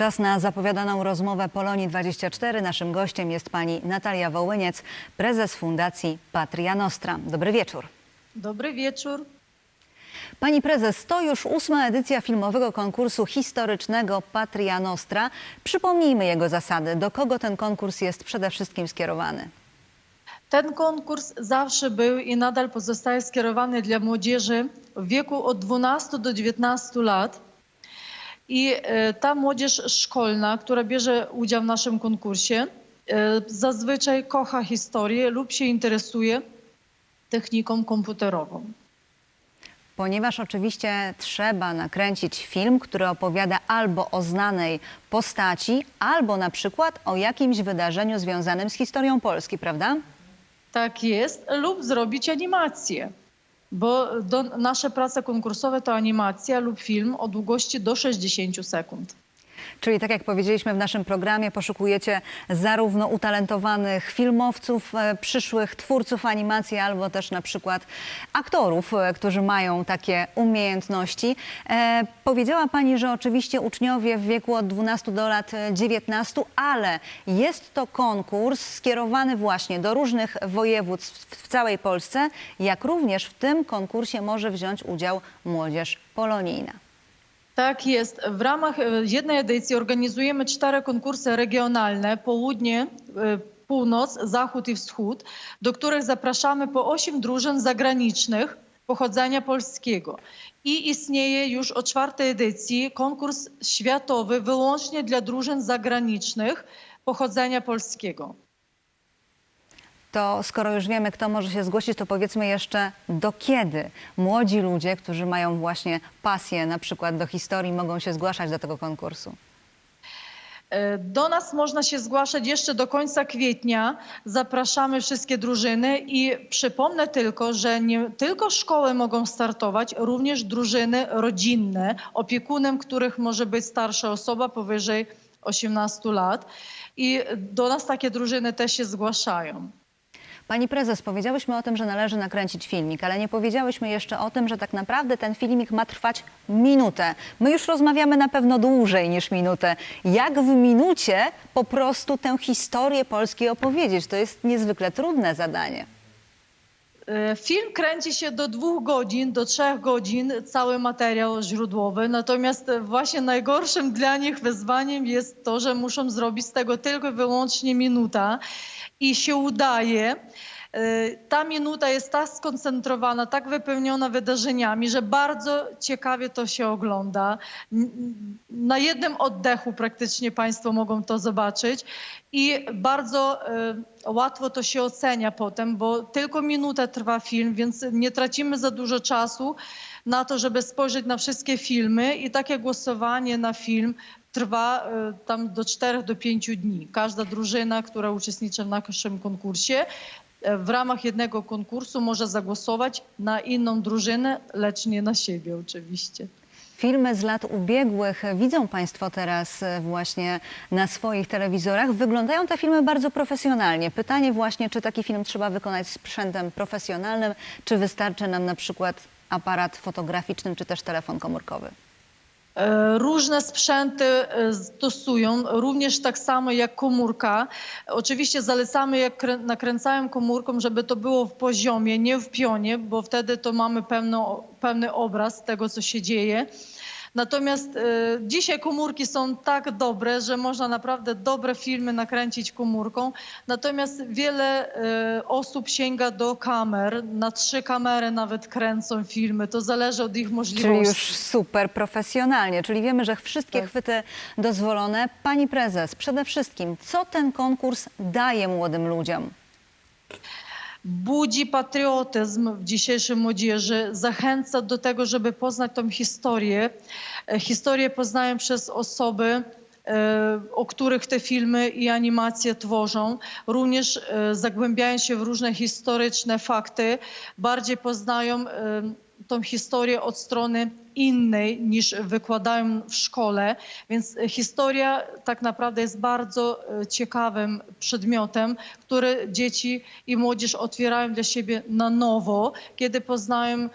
Czas na zapowiadaną rozmowę Polonii 24. Naszym gościem jest pani Natalia Wołyniec, prezes Fundacji Patria Nostra. Dobry wieczór. Dobry wieczór. Pani prezes, to już ósma edycja filmowego konkursu historycznego Patria Nostra. Przypomnijmy jego zasady. Do kogo ten konkurs jest przede wszystkim skierowany? Ten konkurs zawsze był i nadal pozostaje skierowany dla młodzieży w wieku od 12 do 19 lat. I e, ta młodzież szkolna, która bierze udział w naszym konkursie, e, zazwyczaj kocha historię lub się interesuje techniką komputerową. Ponieważ oczywiście trzeba nakręcić film, który opowiada albo o znanej postaci, albo na przykład o jakimś wydarzeniu związanym z historią Polski, prawda? Tak jest, lub zrobić animację, bo do, nasze prace konkursowe to animacja lub film o długości do 60 sekund. Czyli tak jak powiedzieliśmy w naszym programie, poszukujecie zarówno utalentowanych filmowców, e, przyszłych twórców animacji, albo też na przykład aktorów, e, którzy mają takie umiejętności. E, powiedziała Pani, że oczywiście uczniowie w wieku od 12 do lat e, 19, ale jest to konkurs skierowany właśnie do różnych województw w całej Polsce, jak również w tym konkursie może wziąć udział młodzież polonijna. Tak jest. W ramach e, jednej edycji organizujemy cztery konkursy regionalne: południe, e, północ, zachód i wschód, do których zapraszamy po osiem drużyn zagranicznych pochodzenia polskiego. I istnieje już od czwartej edycji konkurs światowy wyłącznie dla drużyn zagranicznych pochodzenia polskiego. To skoro już wiemy, kto może się zgłosić, to powiedzmy jeszcze do kiedy młodzi ludzie, którzy mają właśnie pasję na przykład do historii, mogą się zgłaszać do tego konkursu. E, Do nas można się zgłaszać jeszcze do końca kwietnia. Zapraszamy wszystkie drużyny i przypomnę tylko, że nie tylko szkoły mogą startować, również drużyny rodzinne, opiekunem których może być starsza osoba powyżej 18 lat. I do nas takie drużyny też się zgłaszają. Pani prezes, powiedziałyśmy o tym, że należy nakręcić filmik, ale nie powiedziałyśmy jeszcze o tym, że tak naprawdę ten filmik ma trwać minutę. My już rozmawiamy na pewno dłużej niż minutę. Jak w minucie po prostu tę historię Polski opowiedzieć? To jest niezwykle trudne zadanie. E, Film kręci się do dwóch godzin, do trzech godzin, cały materiał źródłowy. Natomiast e, właśnie najgorszym dla nich wyzwaniem jest to, że muszą zrobić z tego tylko i wyłącznie minuta i się udaje. E, Ta minuta jest tak skoncentrowana, tak wypełniona wydarzeniami, że bardzo ciekawie to się ogląda. Na jednym oddechu praktycznie Państwo mogą to zobaczyć i bardzo e, łatwo to się ocenia potem, bo tylko minutę trwa film, więc nie tracimy za dużo czasu na to, żeby spojrzeć na wszystkie filmy i takie głosowanie na film trwa e, tam do 4 do 5 dni. Każda drużyna, która uczestniczy w naszym konkursie, w ramach jednego konkursu może zagłosować na inną drużynę, lecz nie na siebie oczywiście. Filmy z lat ubiegłych widzą Państwo teraz e, właśnie na swoich telewizorach. Wyglądają te filmy bardzo profesjonalnie. Pytanie właśnie, czy taki film trzeba wykonać sprzętem profesjonalnym, czy wystarczy nam na przykład aparat fotograficzny, czy też telefon komórkowy. E, Różne sprzęty e, stosują, również tak samo jak komórka. Oczywiście zalecamy, jak krę- nakręcają komórką, żeby to było w poziomie, nie w pionie, bo wtedy to mamy pełno, pełny obraz tego, co się dzieje. Natomiast e, dzisiaj komórki są tak dobre, że można naprawdę dobre filmy nakręcić komórką. Natomiast wiele e, osób sięga do kamer, na trzy kamery nawet kręcą filmy. To zależy od ich możliwości. Czyli już super profesjonalnie, czyli wiemy, że wszystkie Tak. chwyty dozwolone. Pani prezes, przede wszystkim, co ten konkurs daje młodym ludziom? Budzi patriotyzm w dzisiejszej młodzieży, zachęca do tego, żeby poznać tą historię. E, Historię poznają przez osoby, e, o których te filmy i animacje tworzą. Również e, zagłębiają się w różne historyczne fakty, bardziej poznają tą historię od strony innej niż wykładają w szkole, więc historia tak naprawdę jest bardzo e, ciekawym przedmiotem, który dzieci i młodzież otwierają dla siebie na nowo, kiedy poznają e,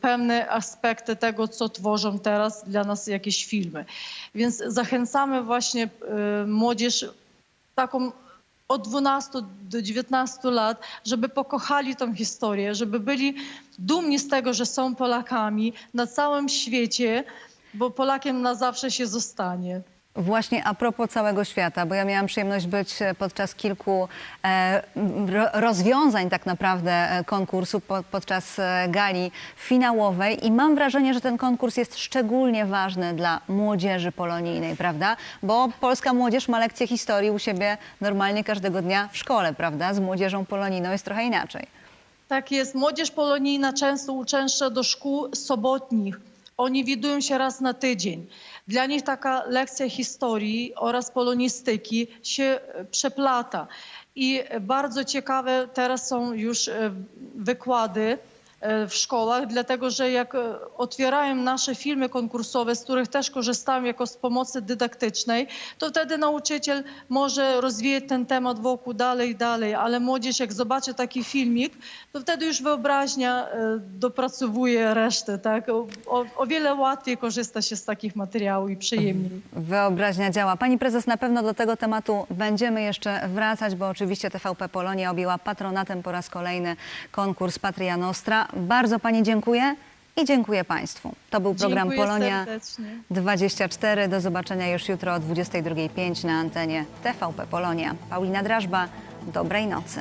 pewne aspekty tego, co tworzą teraz dla nas jakieś filmy. Więc zachęcamy właśnie e, młodzież taką od 12 do 19 lat, żeby pokochali tą historię, żeby byli dumni z tego, że są Polakami na całym świecie, bo Polakiem na zawsze się zostanie. Właśnie a propos całego świata, bo ja miałam przyjemność być e, podczas kilku e, ro, rozwiązań tak naprawdę e, konkursu po, podczas gali finałowej i mam wrażenie, że ten konkurs jest szczególnie ważny dla młodzieży polonijnej, prawda? Bo polska młodzież ma lekcje historii u siebie normalnie każdego dnia w szkole, prawda? Z młodzieżą polonijną jest trochę inaczej. Tak jest. Młodzież polonijna często uczęszcza do szkół sobotnich. Oni widują się raz na tydzień. Dla nich taka lekcja historii oraz polonistyki się e, przeplata. I bardzo ciekawe teraz są już e, wykłady w szkołach, dlatego że jak e, otwierają nasze filmy konkursowe, z których też korzystamy jako z pomocy dydaktycznej, to wtedy nauczyciel może rozwijać ten temat wokół dalej, dalej, ale młodzież jak zobaczy taki filmik, to wtedy już wyobraźnia e, dopracowuje resztę, tak? O, o wiele łatwiej korzysta się z takich materiałów i przyjemniej. Wyobraźnia działa. Pani prezes, na pewno do tego tematu będziemy jeszcze wracać, bo oczywiście TVP Polonia objęła patronatem po raz kolejny konkurs Patria Nostra. Bardzo Pani dziękuję i dziękuję Państwu. To był program Dziękuję Polonia serdecznie. 24. Do zobaczenia już jutro o 22.05 na antenie TVP Polonia. Paulina Drażba, dobrej nocy.